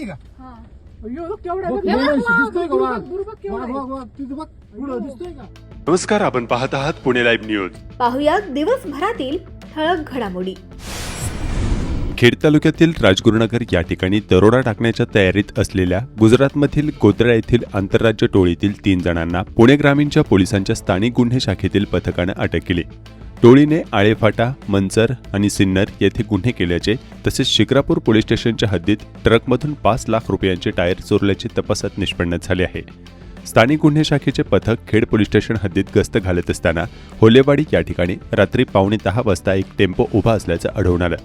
हा. आहे. नमस्कार आपण पाहत आहात पुणे लाईव्ह न्यूज. पाहुयात दिवसभरातील ठळक घडामोडी. खेड तालुक्यातील राजगुरुनगर या ठिकाणी दरोडा टाकण्याच्या तयारीत असलेल्या गुजरातमधील गोत्रा येथील आंतरराज्य टोळीतील तीन जणांना पुणे ग्रामीणच्या पोलिसांच्या स्थानिक गुन्हे शाखेतील पथकानं अटक केली. टोळीने आळेफाटा मंचर आणि सिन्नर येथे गुन्हे केल्याचे तसेच शिक्रापूर पोलीस स्टेशनच्या हद्दीत ट्रकमधून पाच लाख रुपयांचे टायर चोरल्याचे तपासात निष्पन्न झाले आहे. स्थानिक गुन्हे शाखेचे पथक खेड पोलीस स्टेशन हद्दीत गस्त घालत असताना होलेवाडी या ठिकाणी रात्री पावणे दहा वाजता एक टेम्पो उभा असल्याचं आढळून आलं.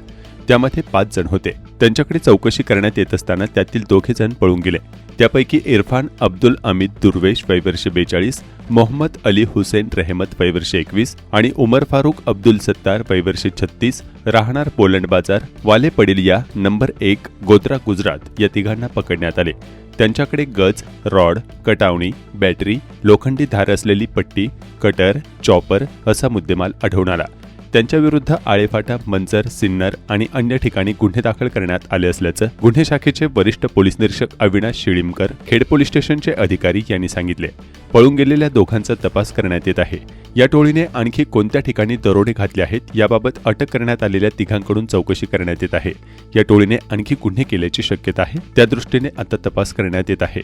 त्यामध्ये पाच जण होते. त्यांच्याकडे चौकशी करण्यात येत असताना त्यातील दोघे जण पळून गेले. त्यापैकी इरफान अब्दुल अमित दुर्वेश वैवर्षे बेचाळीस मोहम्मद अली हुसेन रेहमत वैवर्षे एकवीस आणि उमर फारुक अब्दुल सत्तार वैवर्षे छत्तीस राहणार पोलंड बाजार वाले पडिलिया नंबर एक गोद्रा गुजरात या तिघांना पकडण्यात आले. त्यांच्याकडे गज रॉड कटावणी बॅटरी लोखंडी धार असलेली पट्टी कटर चॉपर असा मुद्देमाल आढळून आला. त्यांच्याविरुद्ध आळेफाटा मंजर सिन्नर आणि अन्य ठिकाणी गुन्हे दाखल करण्यात आले असल्याचं गुन्हे शाखेचे वरिष्ठ पोलीस निरीक्षक अविनाश शिळीमकर खेड पोलीस स्टेशनचे अधिकारी यांनी सांगितले. पळून गेलेल्या दोघांचा तपास करण्यात येत आहे. या टोळीने आणखी कोणत्या ठिकाणी दरोडे घातले आहेत याबाबत अटक करण्यात आलेल्या तिघांकडून चौकशी करण्यात येत आहे. या टोळीने आणखी गुन्हे केल्याची शक्यता आहे. त्या दृष्टीने आता तपास करण्यात येत आहे.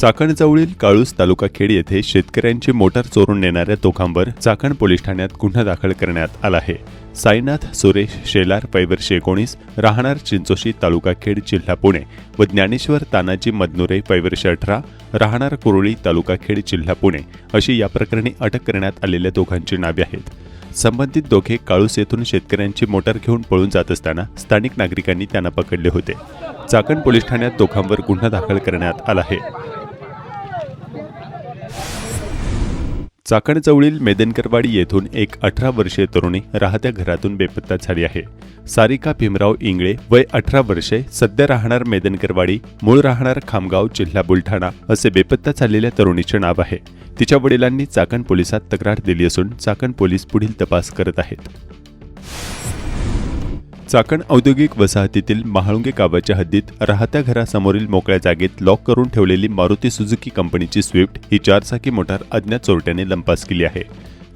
चाकणजवळील काळूस तालुका खेड येथे शेतकऱ्यांची मोटार चोरून नेणाऱ्या दोघांवर चाकण पोलीस ठाण्यात गुन्हा दाखल करण्यात आला आहे. साईनाथ सुरेश शेलार पैवर्षे एकोणीस राहणार चिंचोशी तालुका खेड जिल्हा पुणे व ज्ञानेश्वर तानाजी मदनुरे पैवर्षे अठरा राहणार कुरुळी तालुका खेड जिल्हा पुणे अशी या प्रकरणी अटक करण्यात आलेल्या दोघांची नावे आहेत. संबंधित दोघे काळूस येथून शेतकऱ्यांची मोटार घेऊन पळून जात असताना स्थानिक नागरिकांनी त्यांना पकडले होते. चाकण पोलीस ठाण्यात दोघांवर गुन्हा दाखल करण्यात आला आहे. चाकणजवळील मेदनकरवाडी येथून एक अठरा वर्षीय तरुणी राहत्या घरातून बेपत्ता झाली आहे. सारिका भीमराव इंगळे वय अठरा वर्षे सध्या राहणार मेदनकरवाडी मूळ राहणार खामगाव जिल्हा बुलढाणा असे बेपत्ता झालेल्या तरुणीचे नाव आहे. तिच्या वडिलांनी चाकण पोलिसात तक्रार दिली असून चाकण पोलीस पुढील तपास करत आहेत. चाकण औद्योगिक वसाहतीतील महाळुंगे गावाच्या हद्दीत राहत्या घरासमोरील मोकळ्या जागेत लॉक करून ठेवलेली मारुती सुझुकी कंपनीची स्विफ्ट ही चारचाकी मोटार अज्ञात चोरट्याने लंपास केली आहे.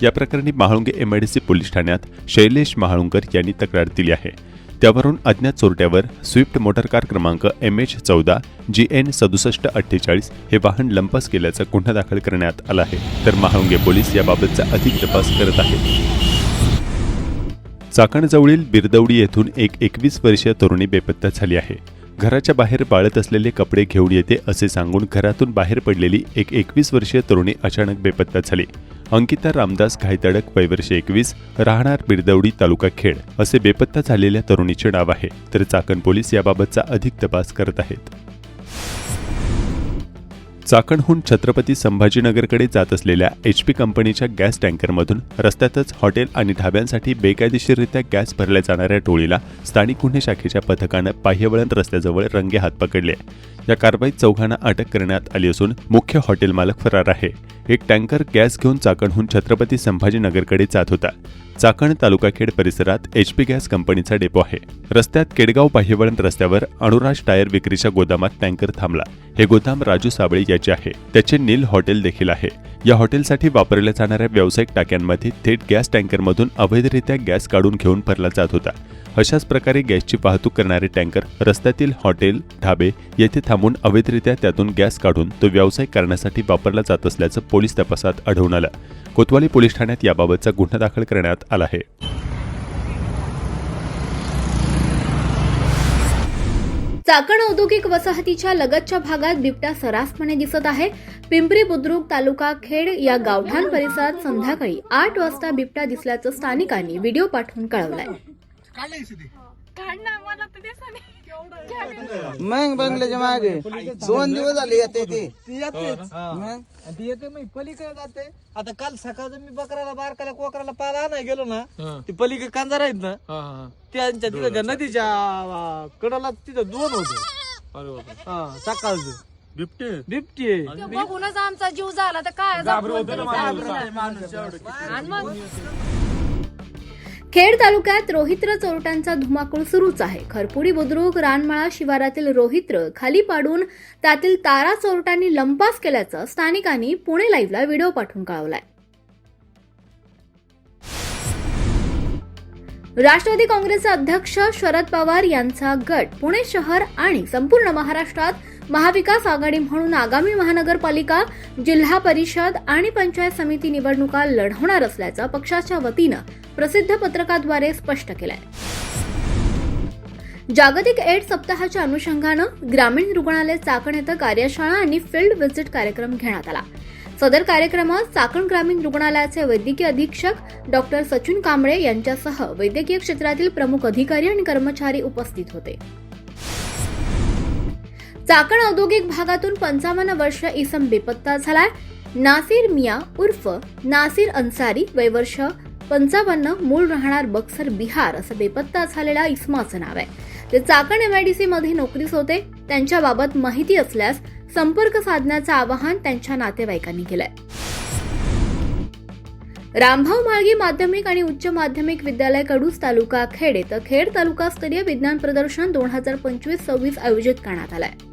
या प्रकरणी महाळुंगे एमआयडीसी पोलीस ठाण्यात शैलेश महाळुंकर यांनी तक्रार दिली आहे. त्यावरून अज्ञात चोरट्यावर स्विफ्ट मोटार कार क्रमांक एम एच चौदा जी एन सदुसष्ट अठ्ठेचाळीस हे वाहन लंपास केल्याचा गुन्हा दाखल करण्यात आला आहे. तर महाळुंगे पोलीस याबाबतचा अधिक तपास करत आहेत. चाकणजवळील बिरदवडी येथून एक एकवीस वर्षीय तरुणी बेपत्ता झाली आहे. घराच्या बाहेर बाळत असलेले कपडे घेऊन येते असे सांगून घरातून बाहेर पडलेली एक एकवीस वर्षीय तरुणी अचानक बेपत्ता झाली. अंकिता रामदास घायतडक वैवर्षे एकवीस राहणार बिरदवडी तालुका खेड असे बेपत्ता झालेल्या तरुणीचे नाव आहे. तर चाकण पोलीस याबाबतचा अधिक तपास करत आहेत. चाकणहून छत्रपती संभाजीनगरकडे जात असलेल्या एच पी कंपनीच्या गॅस टँकरमधून रस्त्यातच हॉटेल आणि ढाब्यांसाठी बेकायदेशीररित्या गॅस भरल्या जाणाऱ्या टोळीला स्थानिक गुन्हे शाखेच्या पथकानं बाह्यवळण रस्त्याजवळ रंगे हात पकडले. या कारवाईत चौघांना अटक करण्यात आली असून मुख्य हॉटेल मालक फरार आहे. एक टँकर गॅस घेऊन चाकणहून छत्रपती संभाजीनगरकडे जात होता. चाकण तालुकाखेड परिसरात एच पी गॅस कंपनीचा डेपो आहे. रस्त्यात केडगाव बाह्यवळण रस्त्यावर अणुराज टायर विक्रीच्या गोदामात टँकर थांबला. हे गोदाम राजू साबळे याचे आहे. त्याचे नील हॉटेल देखील आहे. या हॉटेलसाठी वापरल्या जाणाऱ्या व्यावसायिक टाक्यांमध्ये थेट गॅस टँकरमधून अवैधरित्या गॅस काढून घेऊन भरला जात होता. अशाच प्रकारे गॅसची वाहतूक करणारे टँकर रस्त्यातील हॉटेल ढाबे येथे थांबून अवैधरित्या त्यातून गॅस काढून तो व्यावसायिक करण्यासाठी वापरला जात असल्याचं पोलीस तपासात आढळून आलं. कोतवाली पोलीस ठाण्यात याबाबतचा गुन्हा दाखल करण्यात आला आहे. चाकण औद्योगिक वसाहतीच्या लगतच्या भागात बिबट्या सरासपणे दिसत आहे. पिंपरी बुद्रुक तालुका खेड या गावठाण परिसरात संध्याकाळी आठ वाजता बिबट्या दिसल्याचं स्थानिकांनी व्हिडिओ पाठवून कळवलाय. काढलंय मला तर दिसत नाही. मग बंगल्याच्या मागे. दोन दिवस झाले येते ते. मग? ती येते मग पलीकडे जाते. आता काल सकाळचं मी बकराला बारकाला कोकराला पाला नाही गेलो ना ती पलीकडे कांजार आहेत ना त्यांच्या तिथं त्या नदीच्या कडाला तिथं दोन होते. हा सकाळचं. बिबटे? बघूनच आमचा जीव झाला तर काय आणि मग? खेड तालुक्यात रोहित्र चोरट्यांचा धुमाकूळ सुरूच आहे. खरपुडी बुद्रुक रानमाळा शिवारातील रोहित्र खाली पाडून त्यातील तारा चोरट्यांनी लंपास केल्याचं स्थानिकांनी पुणे लाईव्हला व्हिडिओ पाठवून कळवलाय. राष्ट्रवादी काँग्रेसचे अध्यक्ष शरद पवार यांचा गट पुणे शहर आणि संपूर्ण महाराष्ट्रात महाविकास आघाडी म्हणून आगामी महानगरपालिका जिल्हा परिषद आणि पंचायत समिती निवडणुका लढवणार असल्याचं पक्षाच्या वतीनं प्रसिद्ध पत्रकाद्वारे स्पष्ट केलंय. जागतिक एड सप्ताहाच्या अनुषंगानं ग्रामीण रुग्णालय चाकण येथे कार्यशाळा आणि फील्ड व्हिजिट कार्यक्रम घेण्यात आला. सदर कार्यक्रमात चाकण ग्रामीण रुग्णालयाचे वैद्यकीय अधीक्षक डॉक्टर सचिन कांबळे यांच्यासह वैद्यकीय क्षेत्रातील प्रमुख अधिकारी आणि कर्मचारी उपस्थित होते. चाकण औद्योगिक भागातून पंचावन्न वर्ष इसम बेपत्ता झालाय. नासिर मिया उर्फ नासिर अन्सारी वयवर्ष पंचावन्न मूळ राहणार बक्सर बिहार असं बेपत्ता झालेल्या इस्माचं नाव आहे. ते चाकण एमआयडीसी मध्ये नोकरीस होते त्यांच्याबाबत माहिती असल्यास संपर्क साधण्याचं आवाहन त्यांच्या नातेवाईकांनी केलंय. रामभाऊ माळगी माध्यमिक आणि उच्च माध्यमिक विद्यालय कडूस तालुका खेड येथे खेड तालुकास्तरीय विज्ञान प्रदर्शन दोन हजार पंचवीस सव्वीस आयोजित करण्यात आलंय.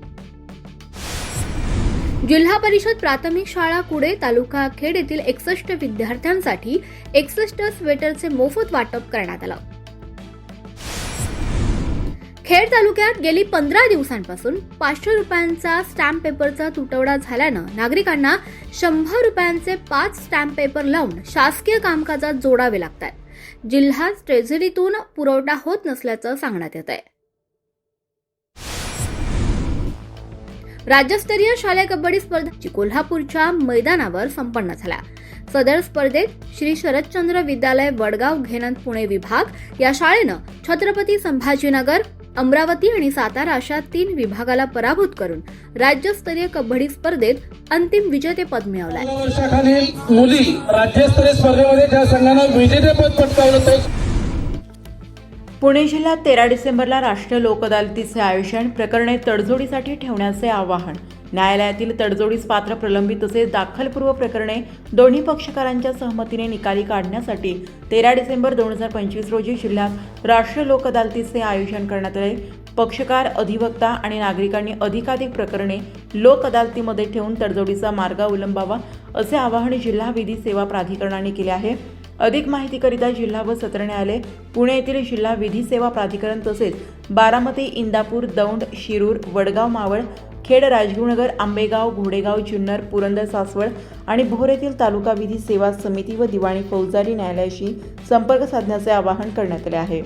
जिल्हा परिषद प्राथमिक शाळा कुडे तालुका खेड येथील एकसष्ट विद्यार्थ्यांसाठी एकसष्ट स्वेटरचे मोफत वाटप करण्यात आलं. खेड तालुक्यात गेली पंधरा दिवसांपासून पाचशे रुपयांचा स्टॅम्प पेपरचा तुटवडा झाल्यानं नागरिकांना शंभर रुपयांचे पाच स्टॅम्प पेपर लावून शासकीय कामकाजात जोडावे लागतात जिल्हा ट्रेझरीतून पुरवठा होत नसल्याचं सांगण्यात येत आहे राज्यस्तरीय शालेय कबड्डी स्पर्धा कोल्हापूरच्या मैदानावर संपन्न झाल्या सदर स्पर्धेत श्री शरदचंद्र विद्यालय वडगाव घेनंद पुणे विभाग या शाळेनं छत्रपती संभाजीनगर अमरावती आणि सातारा अशा तीन विभागाला पराभूत करून राज्यस्तरीय कबड्डी स्पर्धेत अंतिम विजेतेपद मिळवलं वर्षाखालील मुली राज्यस्तरीय स्पर्धेमध्ये ज्या संघानं विजेतेपद पटकावलं पुणे जिल्ह्यात तेरा डिसेंबरला राष्ट्रीय लोक अदालतीचे आयोजन प्रकरणे तडजोडीसाठी ठेवण्याचे आवाहन. न्यायालयातील तडजोडीस पात्र प्रलंबित तसेच दाखलपूर्व प्रकरणे दोन्ही पक्षकारांच्या सहमतीने निकाली काढण्यासाठी तेरा डिसेंबर दोन हजार पंचवीस रोजी जिल्ह्यात राष्ट्रीय लोक अदालतीचे आयोजन करण्यात आले. पक्षकार अधिवक्ता आणि नागरिकांनी अधिकाधिक प्रकरणे लोक अदालतीमध्ये ठेवून तडजोडीचा मार्ग अवलंबावा असे आवाहन जिल्हा विधी सेवा प्राधिकरणाने केले आहे. अधिक माहितीकरिता जिल्हा व सत्र न्यायालय पुणे येथील जिल्हा विधी सेवा प्राधिकरण तसेच बारामती इंदापूर दौंड शिरूर वडगाव मावळ खेड राजगुरुनगर आंबेगाव घोडेगाव जुन्नर पुरंदर सासवड आणि भोर येथील तालुका विधी सेवा समिती व दिवाणी फौजदारी न्यायालयाशी संपर्क साधण्याचे आवाहन करण्यात आले आहे.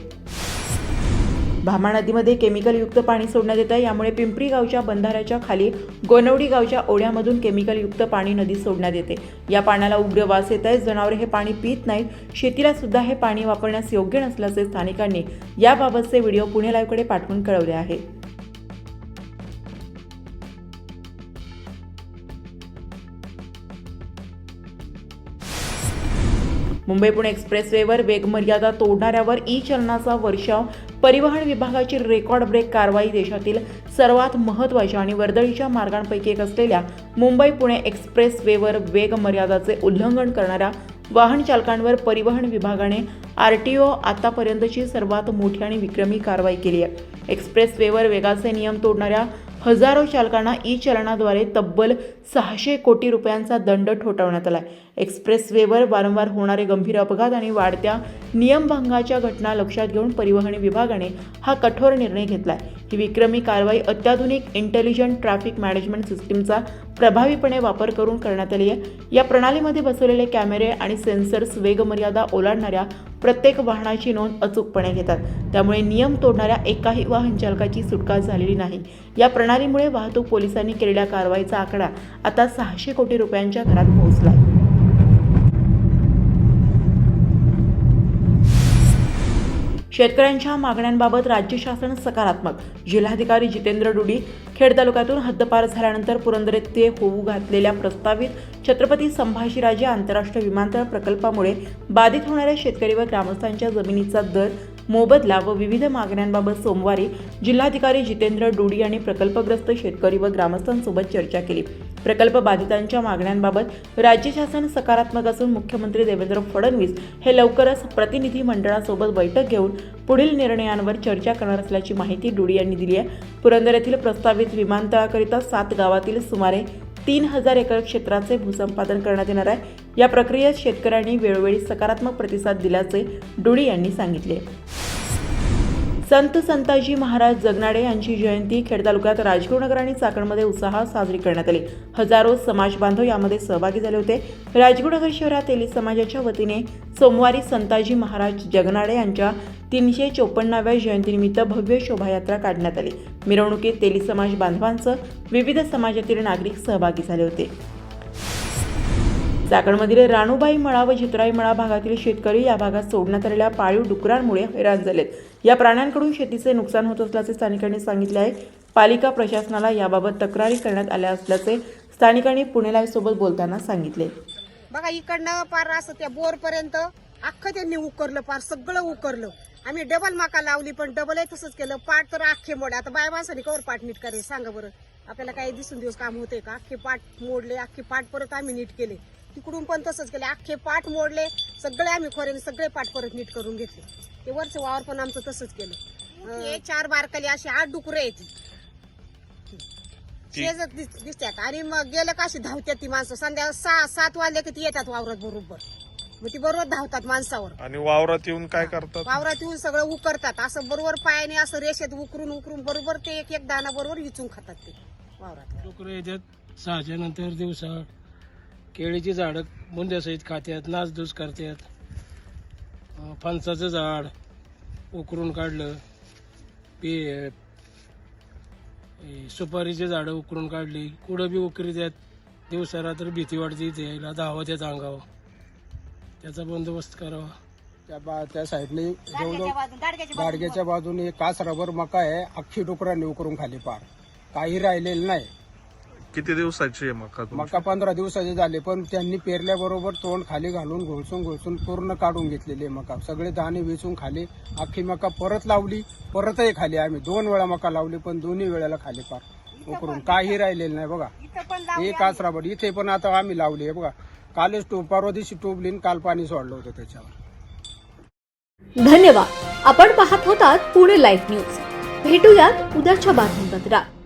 भामा नदीमध्ये केमिकलयुक्त पाणी सोडण्यात येतं यामुळे पिंपरी गावच्या बंधाऱ्याच्या खाली गोनवडी गावच्या ओढ्यामधून केमिकलयुक्त पाणी नदीत सोडण्यात येते. या पाण्याला उग्र वास येत आहे. जनावरे हे पाणी पित नाहीत. शेतीला सुद्धा हे पाणी वापरण्यास योग्य नसल्याचे स्थानिकांनी याबाबतचे व्हिडिओ पुणे लाईव्हकडे पाठवून कळवले आहे. मुंबई पुणे एक्सप्रेसवेवर वेगमर्यादा तोडणाऱ्यावर ई चलनाचा वर्षाव परिवहन विभागाची रेकॉर्ड ब्रेक कारवाई देशातील सर्वात महत्त्वाच्या आणि वर्दळीच्या मार्गांपैकी एक असलेल्या मुंबई पुणे एक्सप्रेसवेवर वेग मर्यादाचे उल्लंघन करणाऱ्या वाहन चालकांवर परिवहन विभागाने आर टी ओ आतापर्यंतची सर्वात मोठी आणि विक्रमी कारवाई केली आहे. एक्सप्रेसवेवर वेगाचे नियम तोडणाऱ्या हजारो चालकांना ई चलनाद्वारे तब्बल सहाशे कोटी रुपयांचा दंड ठोठावण्यात आला आहे एक्सप्रेसवेवर वारंवार होणारे गंभीर अपघात आणि वाढत्या नियमभंगाच्या घटना लक्षात घेऊन परिवहन विभागाने हा कठोर निर्णय घेतला आहे ही विक्रमी कारवाई अत्याधुनिक इंटेलिजंट ट्रॅफिक मॅनेजमेंट सिस्टीमचा प्रभावीपणे वापर करून करण्यात आली आहे. या प्रणालीमध्ये बसवलेले कॅमेरे आणि सेन्सर्स वेगमर्यादा ओलांडणाऱ्या प्रत्येक वाहनाची नोंद अचूकपणे घेतात. त्यामुळे नियम तोडणाऱ्या एकाही वाहन चालकाची सुटका झालेली नाही. या प्रणालीमुळे वाहतूक पोलिसांनी केलेल्या कारवाईचा आकडा आता सहाशे कोटी रुपयांच्या घरात पोहोचला शेतकऱ्यांच्या मागण्यांबाबत राज्य शासन सकारात्मक. जिल्हाधिकारी जितेंद्र डुडी खेड तालुक्यातून हद्दपार झाल्यानंतर पुरंदर येथे होऊ घातलेल्या प्रस्तावित छत्रपती संभाजीराजे आंतरराष्ट्रीय विमानतळ प्रकल्पामुळे बाधित होणाऱ्या शेतकरी व ग्रामस्थांच्या जमिनीचा दर मोबदला व विविध मागण्यांबाबत सोमवारी जिल्हाधिकारी जितेंद्र डुडी यांनी प्रकल्पग्रस्त शेतकरी व ग्रामस्थांसोबत चर्चा केली. प्रकल्प बाधितांच्या मागण्यांबाबत राज्य शासन सकारात्मक असून मुख्यमंत्री देवेंद्र फडणवीस हे लवकरच प्रतिनिधी मंडळासोबत बैठक घेऊन पुढील निर्णयांवर चर्चा करणार असल्याची माहिती डुडी यांनी दिली आहे. पुरंदर येथील प्रस्तावित विमानतळाकरिता सात गावातील सुमारे तीन हजार एकर क्षेत्राचे भूसंपादन करण्यात येणार आहे. या प्रक्रियेत शेतकऱ्यांनी वेळोवेळी सकारात्मक प्रतिसाद दिल्याचे डुडी यांनी सांगितले. संत संताजी महाराज जगनाडे यांची जयंती खेड तालुक्यात राजगुरुनगर आणि चाकणमध्ये उत्साहात साजरी करण्यात आली. हजारो समाज बांधव यामध्ये सहभागी झाले होते. राजगुरुनगर शहरात तेली समाजाच्या वतीने सोमवारी संताजी महाराज जगनाडे यांच्या तीनशे चोपन्नाव्या जयंतीनिमित्त भव्य शोभायात्रा काढण्यात आली. मिरवणुकीत तेली समाज बांधवांसह विविध समाजातील नागरिक सहभागी झाले होते. चाकणमधील राणूबाई मळा व चित्राई मळा भागातील शेतकरी या भागात सोडण्यात आलेल्या पाळीव डुकरांमुळे हैराण झालेत. या प्राण्यांकडून शेतीचे नुकसान होत असल्याचे स्थानिकांनी सांगितले आहे. पालिका प्रशासनाला याबाबत तक्रारी करण्यात आल्या असल्याचे स्थानिकांनी पुणे सोबत बोलताना सांगितले. बघा इकडनं पार असं त्या बोर पर्यंत अख्खं त्यांनी उकरलं पार सगळं उकरलं. आम्ही डबल माका लावली पण डबल तसंच केलं. पाट तर अख्खे मोड आता बाय माणसाने कवर पाट नीट करायचं सांगा बरं. आपल्याला काही दिसून दिवस काम होते का? अख्खे पाट मोडले अख्खे पाट परत आम्ही नीट केले. तिकडून पण तसंच केले. अख्खे पाट मोडले. सगळे आम्ही खोऱ्याने सगळे पाट परत नीट करून घेतले. ते वरचं वावर पण आमचं तसंच केलं. हे चार बारकाली अशी आठ डुकरं येते शेजत दिस- दिसतात आणि मग गेलं का अशी धावतात ती माणसं. संध्या सहा सात वाजले की ती येतात वावरात बरोबर. मग ती बरोबर धावतात माणसावर. आणि वावरात येऊन काय करतात? वावरात येऊन सगळं उकरतात. असं बरोबर पायाने असं रेषेत उकरून उकरून बरोबर ते एक एक दाना बरोबर विचून खातात ते वावरात. डुकरं येतात. सहाच्या नंतर दिवसा केळीची झाडं बुंद्यासहित खात्यात नाचधूस करतात फणसाचं झाड उकरून काढलं. पे सुपारीचे झाडं उकरून काढली. कुठं बी उकरी त्यात दिवसा रात्र भीती वाटते इथे यायला. धावा त्यात अंगावर. त्याचा बंदोबस्त करावा. त्या बा त्या साईडने दाडग्याच्या बाजून. गाडग्याच्या बाजूने एक कास रबर मका आहे. अख्खी डुकरांनी उकरून खाली पार. काही राहिलेलं नाही. किती दिवसाची आहे मका तुमची? मका पंधरा दिवसाचे झाले पण त्यांनी पेरल्याबरोबर तोंड खाली घालून घोळसून घोळसून पूर्ण काढून घेतलेले मका. सगळे दाणे वेचून खाली अख्खी मका परत लावली परतही खाली. आम्ही दोन वेळा मका लावली पण दोन्ही वेळेला खाली पार. उकरून काही राहिलेलं नाही बघा. इथं पण लावली एक कास रबर इथे पण आता आम्ही लावली आहे बघा. कालच टोप परवा दिवशी टोपली आणि काल पाणी सोडलं होतं त्याच्यावर. धन्यवाद. आपण पाहत होतात पुणे लाईव्ह न्यूज भेटूयात उद्याच्या बातमीपत्रात.